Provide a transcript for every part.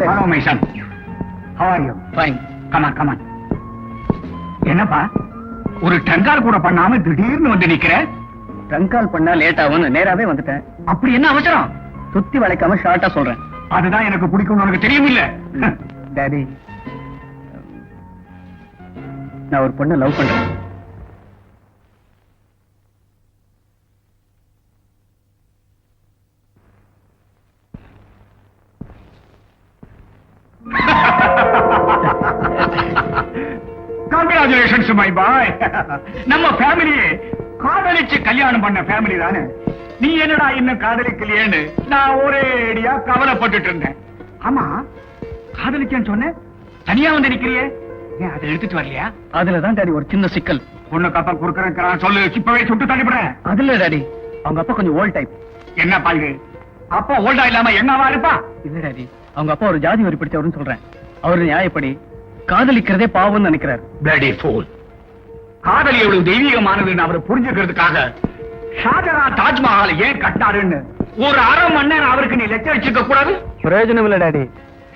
Hello my son how are you fine come on come on என்னப்பா? ஒரு டங்கால் கூட பண்ணாம திடீர்னு வந்து நிக்கிற? ட்ரங்க் கால் பண்ணா லேட் ஆகும்னு நேராவே வந்துட்டேன். அப்படி என்ன அவசரம்? சுத்தி வளைக்காம ஷார்ட்டா சொல்றேன். அதுதான் எனக்கு பிடிக்கும்னு உனக்கு தெரியும் இல்ல டாடி நான் ஒரு பொண்ணை லவ் பண்றேன். கங்க்ராச்சுலேஷன்ஸ் மை பாய் நம்ம ஃபேமிலியே காதலிச்சு கல்யாணம் பண்ண ஃபேமிலி தானே? நீ என்னடா இன்னும் காதலிக்கலையேன்னு நான் ஒரேடியா கவலைப்பட்டுட்டு இருந்தேன். ஆமா காதலிச்சேன்னு சொன்னேன். தனியா வந்து நிக்கிறியே? ஏன் அதை எடுத்துட்டு வரலையா? அதுலதான் டாடி ஒரு சின்ன சிக்கல். பொண்ணு கப்பல் குறுக்கிறேன் சொல்லு. இப்பவே சுட்டு தள்ளிவிடுறேன் அதுல டாடி அவங்க அப்பா கொஞ்சம் ஓல்ட் டைப் என்ன பாய்வு அப்பா ஓல்டா இல்லாம என்னவா இருப்பா? இல்ல டாடி அவங்க அப்பா ஒரு ஜாதி வரி பிடிச்சவருன்னு சொல்றேன். அவரு நியாயப்படி காதலிக்கிறதே பாவம்னு நினைக்கிறாரு. பிளடி ஃபூல் காதல் எவ்வளவு தெய்வீகமானதுன்னு அவர் புரிஞ்சுக்கிறதுக்காக ஷாஜகான் தாஜ்மஹால் ஏன் கட்டாருன்னு ஒரு அரை மணி நேரம் அவருக்கு நீ லெக்சர் வச்சுக்க கூடாது? பிரயோஜனம் இல்ல டாடி.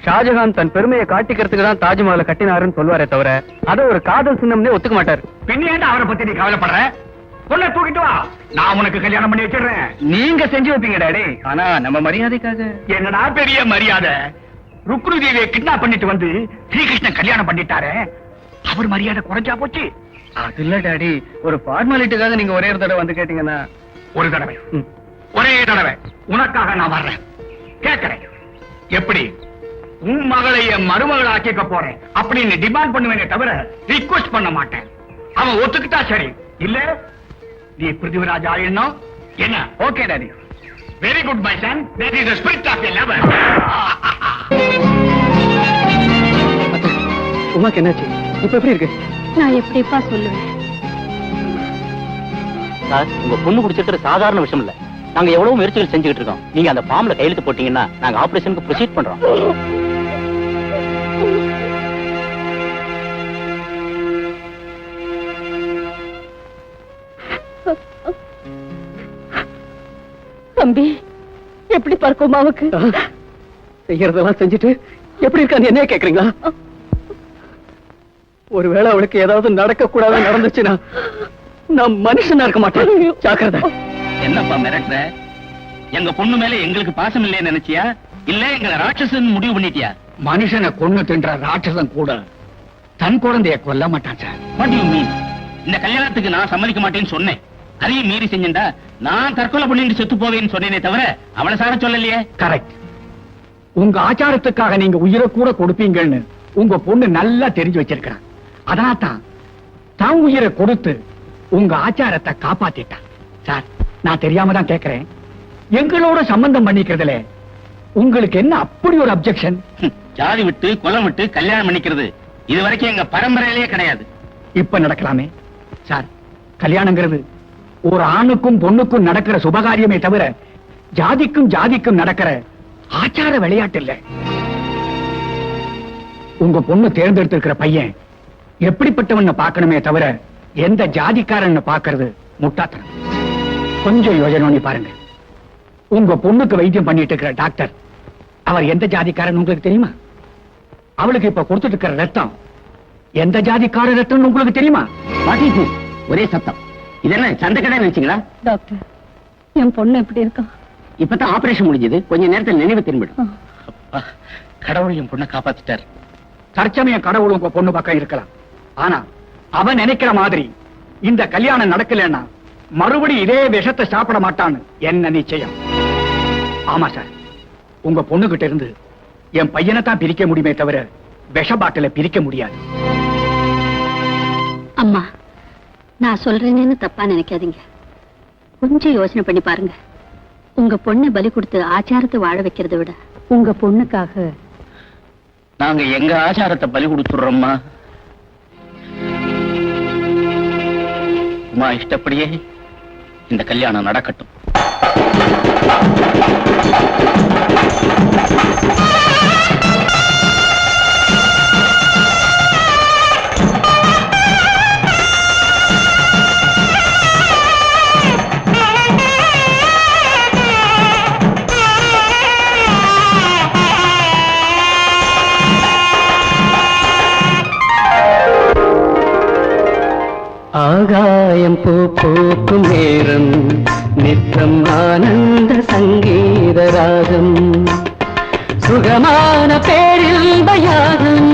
ஷாஜகான் தன் பெருமையை காட்டிக்கிறதுக்கு தான் தாஜ்மஹாலை கட்டினாருன்னு சொல்வாரே தவிர அதை ஒரு காதல் சின்னம்னே ஒத்துக்க மாட்டாரு. பின்ன ஏன்டா அவரை பத்தி நீ கவலைப்படுற? பொண்ணை தூக்கிட்டு வா. நான் உனக்கு கல்யாணம் பண்ணி வச்சிடுறேன். நீங்க செஞ்சு வைப்பீங்க டாடி. ஆனா நம்ம மரியாதைக்காக. என்னடா பெரிய மரியாதை? ருக்ரு தேவியை கிட்னாப் பண்ணிட்டு வந்து ஸ்ரீகிருஷ்ணன் கல்யாணம் பண்ணிட்டாரே. அவர் மரியாதை குறைஞ்சா போச்சு. அது இல்ல டாடி ஒரு ஃபார்மாலிட்டிக்காக நீங்க ஒரே ஒரு தடவை வந்து கேட்டீங்கன்னா. ஒரு தடவை. ம். ஒரே தடவை. உனக்காக நான் வர்றேன். கேட்கிறேன். எப்படி? உன் மகளை என் மருமகளை ஆக்கிக்க போறேன். அப்படின்னு டிமாண்ட் பண்ணுவேனே தவிர ரிக்வெஸ்ட் பண்ண மாட்டேன். அவன் ஒத்துக்கிட்டா சரி. இல்ல நீ பிருத்திவிராஜ் ஆயிடணும். என்ன? Okay daddy. Very good my son that is spirit of a lover உமாக்கு என்னாச்சு? இப்ப எப்படி இருக்கு? நான் எப்படிப்பா சொல்லுவேன்? சார் உங்க பொண்ணு குடிச்சிருக்கிற சாதாரண விஷயம் இல்ல. நாங்க எவ்வளவு முயற்சிகள் செஞ்சுக்கிட்டு இருக்கோம். நீங்க அந்த ஃபார்ம்ல கையெழுத்து போட்டீங்கன்னா நாங்க ஆபரேஷனுக்கு ப்ரொசீட் பண்றோம். தம்பி எப்படி பார்க்கும் உமாவுக்கு செய்யறதெல்லாம் செஞ்சுட்டு எப்படி இருக்கான்னு என்ன கேக்குறீங்களா? ஒருவேளை அவளுக்கு ஏதாவது நடக்க கூடாது நடந்துச்சுன்னா நான் மனுஷனா இருக்க மாட்டேன். ஜாக்கிரதை. என்னப்பா மிரட்டுற? எங்க பொண்ணு மேல எங்களுக்கு பாசம் இல்லைன்னு நினைச்சியா? இல்ல எங்களை ராட்சசன் முடிவு பண்ணிட்டியா? மனுஷனை கொன்னு தின்ற ராட்சசன் கூட தன் குழந்தைய கொல்ல மாட்டான் சார். What you mean. இந்த கல்யாணத்துக்கு நான் சம்மதிக்க மாட்டேன்னு சொன்னேன். அதையும் மீறி செஞ்சேன்டா நான் தற்கொலை பண்ணிட்டு செத்து போவேன்னு சொன்னேனே தவிர அவளை சார சொல்லலையே. கரெக்ட் உங்க ஆச்சாரத்துக்காக நீங்க உயிரை கூட கொடுப்பீங்கன்னு உங்க பொண்ணு நல்லா தெரிஞ்சு வச்சிருக்கிறான். அதனால்தான் தான் உயிரை கொடுத்து உங்க ஆச்சாரத்தை காப்பாத்திட்டான் சார் நான் தெரியாம தான் கேக்குறேன். எங்களோட சம்பந்தம் பண்ணிக்கிறதுல உங்களுக்கு என்ன அப்படி ஒரு அப்செக்ஷன் ஜாதி விட்டு குலம் விட்டு கல்யாணம் பண்ணிக்கிறது இது வரைக்கும் எங்க பரம்பரையிலேயே கிடையாது. இப்ப நடக்கலாமே. சார் கல்யாணங்கிறது ஒரு ஆணுக்கும் பொண்ணுக்கும் நடக்கிற சுபகாரியமே தவிர ஜாதிக்கும் ஜாதிக்கும் நடக்கிற ஆச்சார விளையாட்டு இல்ல. உங்க பொண்ணு தேர்ந்தெடுத்திருக்கிற பையன் எப்படிப்பட்டவன் பார்க்கணுமே தவிர எந்த ஜாதிக்காரன் பாக்குறது முட்டாத்தனம். கொஞ்சம் யோஜனை பண்ணி பாருங்க. உங்க பொண்ணுக்கு வைத்தியம் பண்ணிட்டு இருக்கிற டாக்டர் அவர் எந்த ஜாதிக்காரன் உங்களுக்கு தெரியுமா? அவளுக்கு இப்ப கொடுத்துட்டு இருக்கிற ரத்தம் எந்த ஜாதிக்கார ரத்தம்னு உங்களுக்கு தெரியுமா? ஒரே சத்தம். இது என்ன சந்தை கடை வச்சுங்களா டாக்டர் என் பொண்ணு எப்படி இருக்கா? இப்பதான் ஆபரேஷன் முடிஞ்சது. கொஞ்ச நேரத்தில் நினைவு திரும்பிடும். கடவுள் என் பொண்ணை காப்பாத்திட்டார். தற்சமய கடவுள் உங்க பொண்ணு பக்கம் இருக்கலாம். ஆனா அவன் நினைக்கிற மாதிரி இந்த கல்யாணம் நடக்கலன்னா மறுபடி இதே விஷத்தை சாப்பிட மாட்டான்னு என்ன நிச்சயம்? ஆமா சார். உங்க பொண்ணுகிட்ட இருந்து என் பையனை தான் பிரிக்க முடியுமே தவிர விஷ பாட்டில பிரிக்க முடியாது. அம்மா நான் சொல்றேன்னு தப்பா நினைக்காதீங்க. கொஞ்சம் யோசனை பண்ணி பாருங்க. உங்க பொண்ணை பலி கொடுத்து ஆச்சாரத்தை வாழ வைக்கிறதை விட உங்க பொண்ணுக்காக நாங்க எங்க ஆச்சாரத்தை பலி கொடுத்துடுறோம்மா? உமா இஷ்டப்படியே இந்த கல்யாணம் நடக்கட்டும். நித்தம் பூ பூக்கும் நேரம் நித்தம் ஆனந்த சங்கீத ராகம். சுகமான பேரில் பயாகம்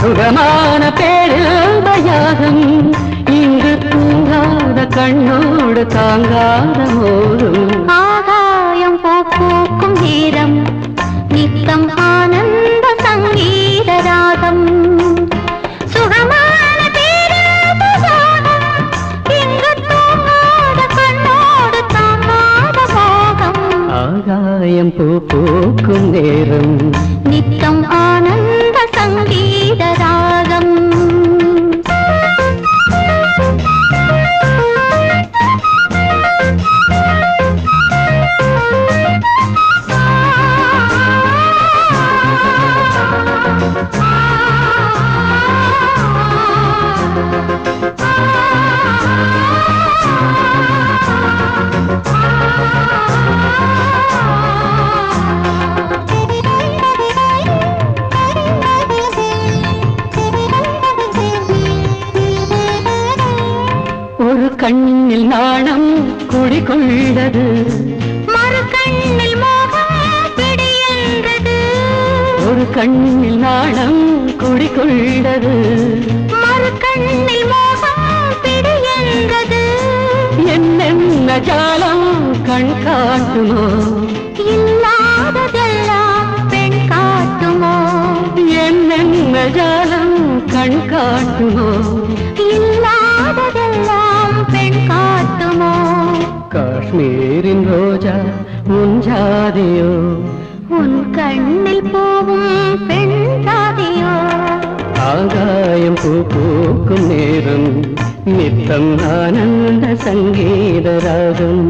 சுகமான பேரில் பயாகம் இங்கு தூங்காத கண்ணோடு தாங்காத மோதும் பூக்கும் கண்ணில் நாணம் குடிகொண்டது. மறு கண்ணில் மோகம் பிடியென்றது என்னென்ன ஜாலம் கண் காட்டுமோ? இல்லாததெல்லாம் பெண் காட்டுமோ? என்னென்ன ஜாலம் கண் காட்டுமோ? இல்லாததெல்லாம் பெண் காட்டுமோ? காஷ்மீரின் ரோஜா ஜாதியோ? உன் கண்ணில் போவும் பெண் ஜாதியோ ஆகாயம் பூ பூக்கும் நேரம் நித்தம் ஆனந்த சங்கீத ராகம்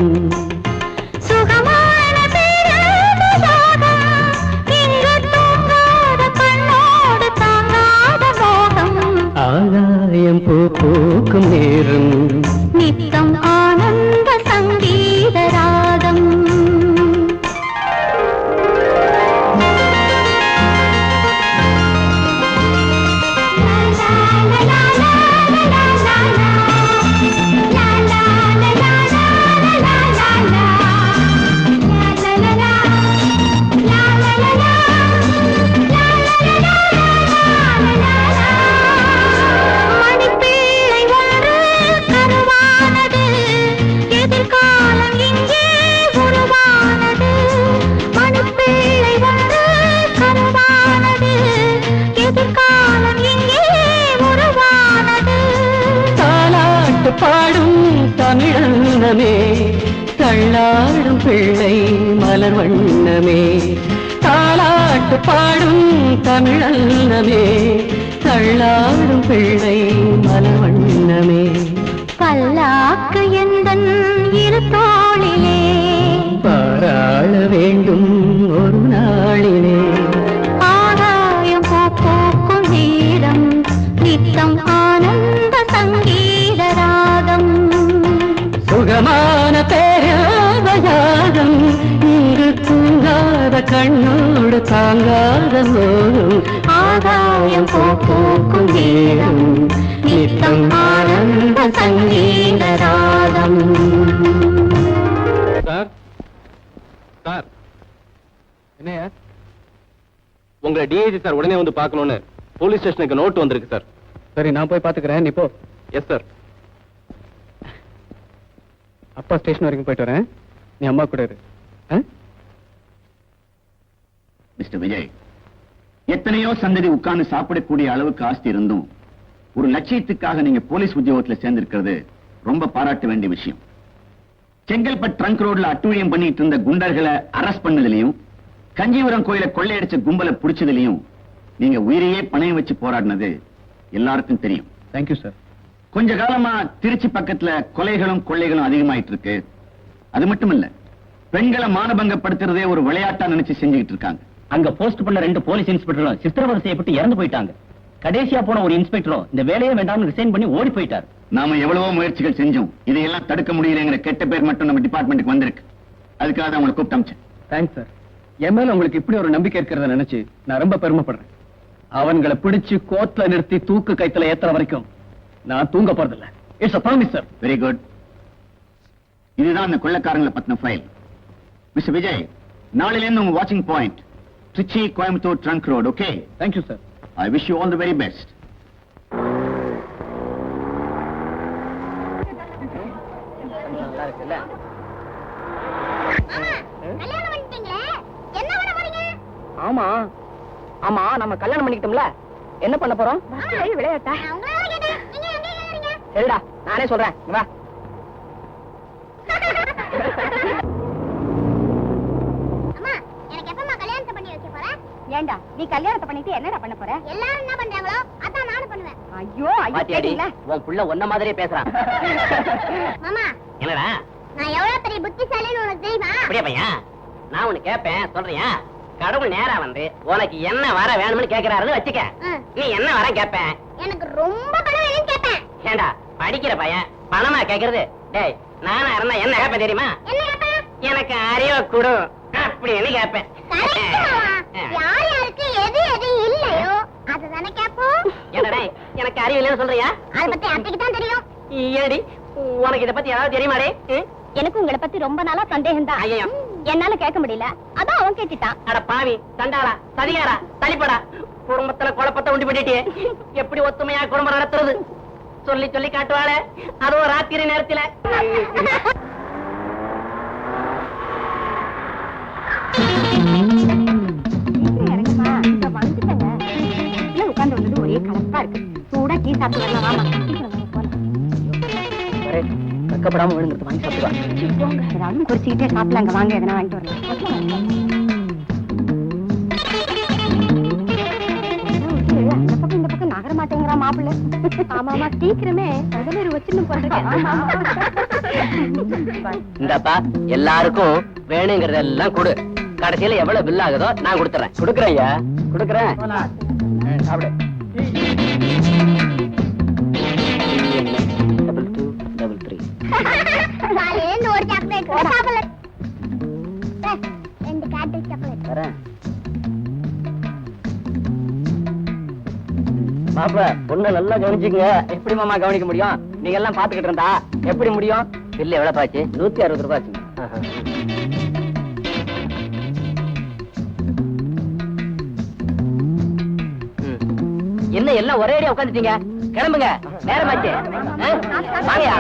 தமிழல்லவே தள்ளாடும் பிள்ளை தாங்காத போதும் ஆகாயம் பூ பூக்கும் நேரம். நித்தம் ஆனந்த சங்கீத ராகம். Sir sir. என்னையா உங்களை டிஐஜி சார் உடனே வந்து பார்க்கணும்னு போலீஸ் ஸ்டேஷனுக்கு நோட் வந்திருக்கு சார். சரி நான் போய் பாத்துக்கிறேன் நீ போ. எஸ் சார் அப்பா ஸ்டேஷன் வரைக்கும் போயிட்டு வரேன். நீ அம்மா கூட இரு. ஆ? மிஸ்டர் விஜய் எத்தனையோ சந்ததி உட்கார்ந்து சாப்பிடக்கூடிய அளவுக்கு ஆஸ்தி இருந்தும் ஒரு லட்சியத்துக்காக நீங்க போலீஸ் உத்தியோகத்துல சேர்ந்திருக்கிறது ரொம்ப பாராட்ட வேண்டிய விஷயம். செங்கல்பட் ட்ரங்க் ரோட்ல அட்டூழியம் பண்ணிட்டு இருந்த குண்டர்களை அரெஸ்ட் பண்ணதுலயும் கஞ்சிபுரம் கோயில கொள்ளையடிச்ச கும்பலை பிடிச்சதுலயும் நீங்க உயிரையே பணையம் வச்சு போராடினது எல்லாருக்கும் தெரியும். தேங்க்யூ சார் கொஞ்ச காலமா திருச்சி பக்கத்துல கொலைகளும் கொள்ளைகளும் அதிகமாயிட்டு இருக்கு அது மட்டும் இல்ல பெண்களை மானபங்கப்படுத்துறதே ஒரு விளையாட்டா நினைச்சு செஞ்சுக்கிட்டு இருக்காங்க. அங்க போஸ்ட் பண்ண ரெண்டு போலீஸ் இன்ஸ்பெக்டரும் சித்திரவதை செய்யப்பட்டு இறந்து போயிட்டாங்க. கடைசியா போன ஒரு இன்ஸ்பெக்டரும் இந்த வேலையே வேண்டாம்னு ரிசைன் பண்ணி ஓடி போயிட்டார். நாம எவ்வளவோ முயற்சிகள் செஞ்சோம். இதையெல்லாம் தடுக்க முடியலங்கிற கெட்ட பேர் மட்டும் நம்ம டிபார்ட்மெண்ட்டுக்கு வந்திருக்கு. அதுக்காக தான் உங்களை கூப்பிட்டு அமிச்சேன். தேங்க்ஸ் சார் என் மேல உங்களுக்கு இப்படி ஒரு நம்பிக்கை இருக்கிறத நினைச்சு நான் ரொம்ப பெருமைப்படுறேன். அவன்களை பிடிச்சு கோர்ட்ல நிறுத்தி தூக்கு கைத்துல ஏத்துற வரைக்கும் நான் தூங்க போறதில்ல. It's promise sir very good இதுதான் அந்த கொள்ளக்காரங்களை பத்தின ஃபைல் மிஸ்டர் விஜய் நாளையிலேருந்து உங்க வாட்சிங் point Trichy Coimbatore trunk road okay thank you sir I wish you all the very best கல்யாணம் பண்ணிட்டீங்களே என்ன பண்ண போறீங்க ஆமா. ஆமா நம்ம கல்யாணம் பண்ணிக்கிட்டோம்ல. என்ன பண்ண போறோம்? விளையாட்டா? சரிடா நானே சொல்றேன். இங்க வா அம்மா எனக்கு எப்பமா கல்யாணத்தை பண்ணி வைக்க போற ஏண்டா? நீ கல்யாணத்தை பண்ணிட்டு என்னடா பண்ண போற? எல்லாரும் என்ன பண்றாங்களோ அதான் நானும் பண்ணுவேன். ஐயோ பாத்தியாடி உன் புள்ள ஒன்ன மாதிரியே பேசுறான் மாமா என்னடா? நான் எவ்வளவு பெரிய புத்திசாலின்னு உனக்கு தெரியுமா? அப்படியே பையன் நான் உனக்கு கேட்பேன் சொல்றியா? கடவுள் நேரா வந்து உனக்கு என்ன வர வேணும்னு கேக்குறாருன்னு வச்சுக்க. ம். நீ என்ன வர கேட்பேன் எனக்கு ரொம்ப பணம் வேணும்னு கேட்பேன் ஏண்டா படிக்கிற பையன் பணமா கேக்குறது? டேய் நானா இருந்தா என்ன கேட்பேன் தெரியுமா? என்ன கேட்பேன் எனக்கு அறிவை கொடு. அப்படின்னு கேட்பேன் கரெக்ட் மாமா. யார் யாருக்கு எது எது இல்லையோ அதுதானே கேட்போம். என்னடா எனக்கு அறிவு இல்லைன்னு சொல்றியா? அதை பத்தி அத்தைக்கு தான் தெரியும். ஏடி உனக்கு இத பத்தி ஏதாவது தெரியுமாடே? எனக்கு உங்களை பத்தி ரொம்ப நாளா சந்தேகம் தான். என்னால கேட்க முடியல. அதான் அவன் கேட்டுட்டான். அட பாவி தண்டாளா சதிகாரா தலிப்படா. குடும்பத்துல குழப்பத்தை உண்டு பண்ணிட்டியே. எப்படி ஒத்துமையா குடும்பம் நடத்துறது? சொல்லி சொல்லி காட்டுவாளே. அதுவும் ராத்திரி நேரத்துல. இறங்குமா டீ சாப்பிட்டு வரலாம் வாமா வாங்க. வெக்கப்படாம விழுந்துட்டு வாங்கி சாப்பிடுவா போங்க ஏதாவது குறிச்சுக்கிட்டே சாப்பிடலாங்க வாங்க எதனா வாங்கிட்டு வரலாம் அந்த பக்கம் இந்த பக்கம் நகர மாட்டேங்கிறா மாப்பிள்ள ஆமாமா சீக்கிரமே பதினேறு வச்சுன்னு இந்தப்பா எல்லாருக்கும் வேணுங்கிறதெல்லாம் கொடு. கடைசியில எவ்வளவு பில் ஆகுதோ நான் கொடுத்துறேன். கொடுக்குறேன் ஐயா. கொடுக்குறேன். சாப்பிடு. மாப்பிள பொண்ணு நல்லா கவனிச்சுக்கங்க. எப்படி மாமா கவனிக்க முடியும்? நீங்க எல்லாம் பாத்துக்கிட்டு இருந்தா எப்படி முடியும்? பில்லு எவ்வளவு பாச்சு நூத்தி அறுபது ரூபாய் ஆச்சுங்க. ம். என்ன எல்லாம் ஒரே அடியா உட்காந்துட்டீங்க? கிளம்புங்க. நேரமாச்சு? வாங்கயா.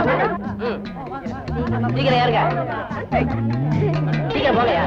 சீக்கிரம் ஏறுங்க. சீக்கிரம் போங்கயா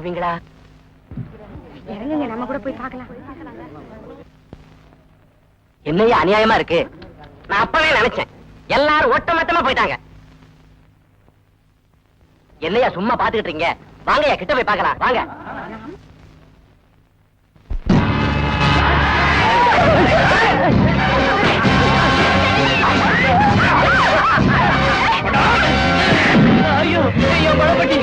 அட இறங்குங்க நம்ம கூட போய் பார்க்கலாம். என்னையா அநியாயமா இருக்கு. நான் அப்பவே நினைச்சேன். எல்லாரும் ஒட்டுமொத்தமா போயிட்டாங்க. என்னையா சும்மா பாத்துக்கிட்டு இருக்கீங்க? வாங்கய்யா கிட்ட போய் பார்க்கலாம். வாங்க. ஐயோ ஐயோ பழப்பட்டி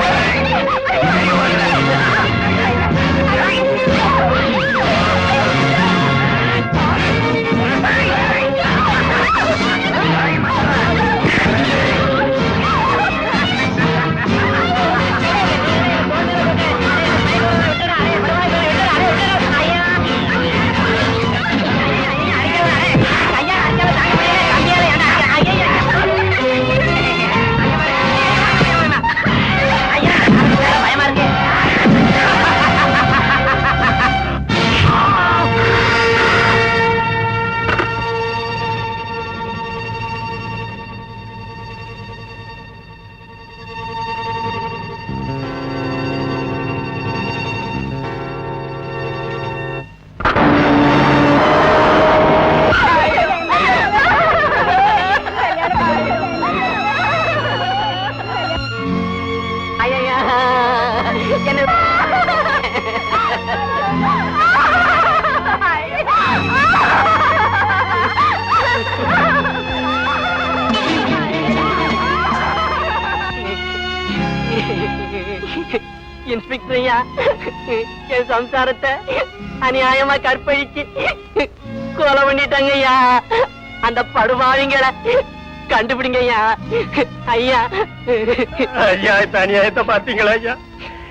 இன்ஸ்பெக்டர் ஐயா என் சம்சாரத்தை அநியாயமா கற்பழிச்சு கொலை பண்ணிட்டாங்க ஐயா. அந்த படுபாவிங்களை கண்டுபிடிங்க ஐயா. ஐயா ஐயா இந்த அநியாயத்தை பாத்தீங்களா ஐயா?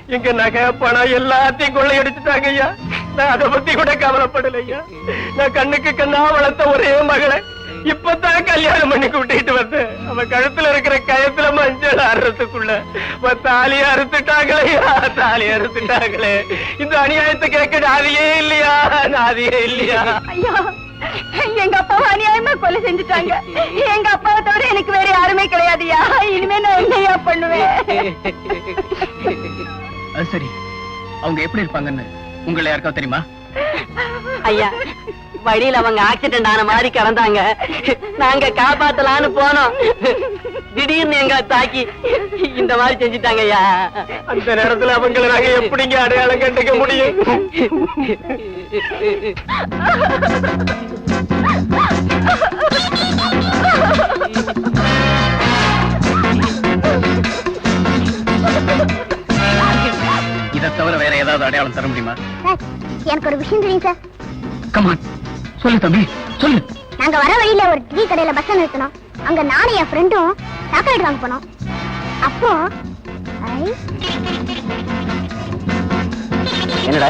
இங்க நகை பணம் எல்லாத்தையும் கொள்ளையடிச்சுட்டாங்க ஐயா நான் அதை பத்தி கூட கவலைப்படல ஐயா நான் கண்ணுக்கு கண்ணா வளர்த்த ஒரே மகளை இப்பதான் கல்யாணம் பண்ணி கூட்டிட்டு வந்தேன். அவன் கழுத்துல இருக்கிற கயத்துல மஞ்சள் அறுறதுக்குள்ள. தாலி அறுத்துட்டாங்களே ஐயா தாலி அறுத்துட்டாங்களே. இந்த அநியாயத்தை கேட்க நாதியே இல்லையா? நாதியே இல்லையா? ஐயோ எங்க அப்பாவை அநியாயமா கொலை செஞ்சுட்டாங்க. எங்க அப்பாவை தவிர எனக்கு வேற யாருமே கிடையாதுயா? இனிமே நான் என்னையா பண்ணுவேன்? சரி. அவங்க எப்படி இருப்பாங்கன்னு உங்களை யாருக்காவது தெரியுமா? ஐயா வழியில அவங்க ஆக்சிடென்ட் ஆன மாதிரி கிடந்தாங்க. நாங்க காப்பாத்தலான்னு போனோம். திடீர்னு எங்க தாக்கி இந்த மாதிரி செஞ்சுட்டாங்க ஐயா. அந்த நேரத்துல அவங்களை நாங்க எப்படிங்க அடையாளம் கண்டுக்க முடியும்? இதை தவிர வேற ஏதாவது அடையாளம் தர முடியுமா? எனக்கு ஒரு விஷயம் தெரியும் சார். கமான் சொல்லு தம்பி சொல்லு. நாங்க வர வழியில ஒரு டீ கடையில பஸ் நிறுத்தணும் அங்க நானும் என் ஃப்ரெண்டும் சாக்லேட் வாங்க போனோம். அப்போ என்னடா?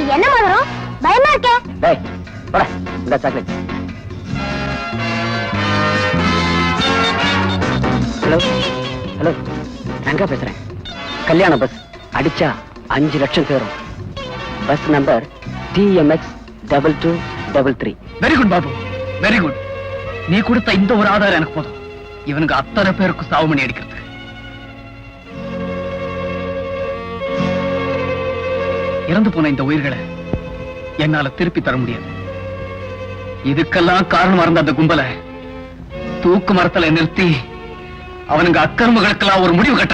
இது என்ன மதுரம்? பயமா இருக்கே. டேய் போடா இந்த சாக்லேட் ஹலோ ஹலோ ரங்கா பேசுறேன்? கல்யாண பஸ் அடிச்சா அஞ்சு லட்சம் சேரும். Bus number TMX double two double three very good Babu very good நீ கொடுத்த இந்த ஒரு ஆதாரம் எனக்கு போதும். இவனுக்கு அத்தனை பேருக்கு சாவு மணி அடிக்கிறது இறந்து போன இந்த உயிர்களை என்னால திருப்பி தர முடியாது. இதுக்கெல்லாம் காரணமா இருந்த அந்த கும்பலை தூக்கு மரத்துல நிறுத்தி அவனுங்க அக்கிரமங்களுக்கெல்லாம் ஒரு முடிவு கட்ட